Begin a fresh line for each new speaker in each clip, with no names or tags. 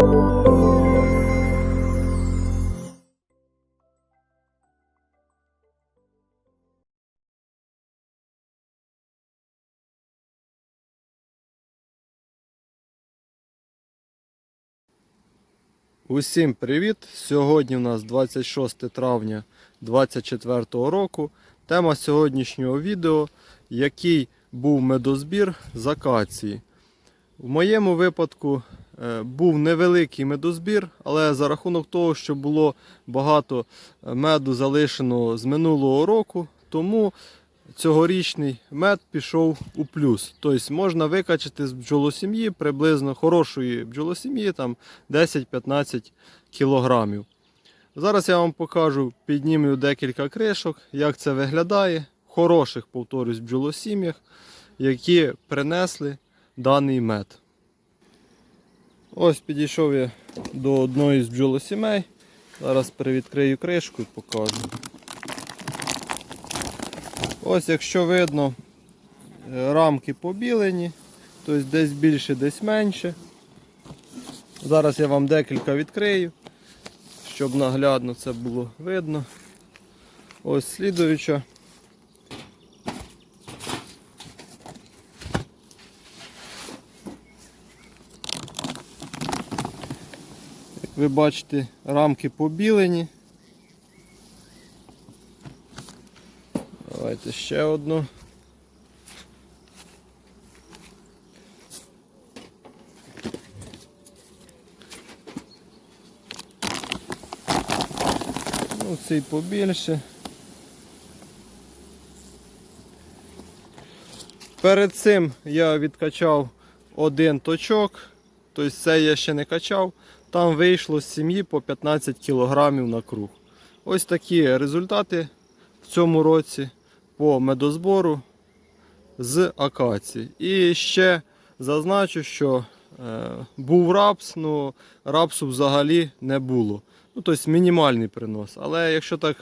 Усім привіт! Сьогодні у нас 26 травня 2024 року. Тема сьогоднішнього відео, який був медозбір з акації. В моєму випадку був невеликий медозбір, але за рахунок того, що було багато е, меду залишеного з минулого року, тому цьогорічний мед пішов у плюс. Тобто можна викачати з бджолосім'ї приблизно хорошої бджолосім'ї там 10-15 кілограмів. Зараз я вам покажу, підніму декілька кришок, як це виглядає хороших, повторюсь, бджолосім'ях, які принесли даний мед. Ось підійшов я до одної з бджолосімей. Зараз перевідкрию кришку і покажу. Ось якщо видно, е, рамки побілені, тобто десь більше, десь менше. Зараз я вам декілька відкрию, щоб наглядно це було видно. Ось слідуюча. Ви бачите, рамки побілені. Давайте ще одну. Ну, цей побільше. Перед цим я відкачав один точок, тобто це я ще не качав. Там вийшло з сім'ї по 15 кг на круг. Ось такі результати в цьому році по медозбору з акації. І ще зазначу, що е, був рапс, ну рапсу взагалі не було. Ну, тобто мінімальний принос. Але якщо так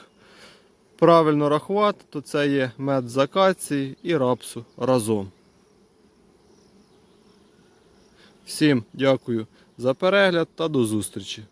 правильно рахувати, то це є мед з акації і рапсу разом. Всім дякую за перегляд та до зустрічі!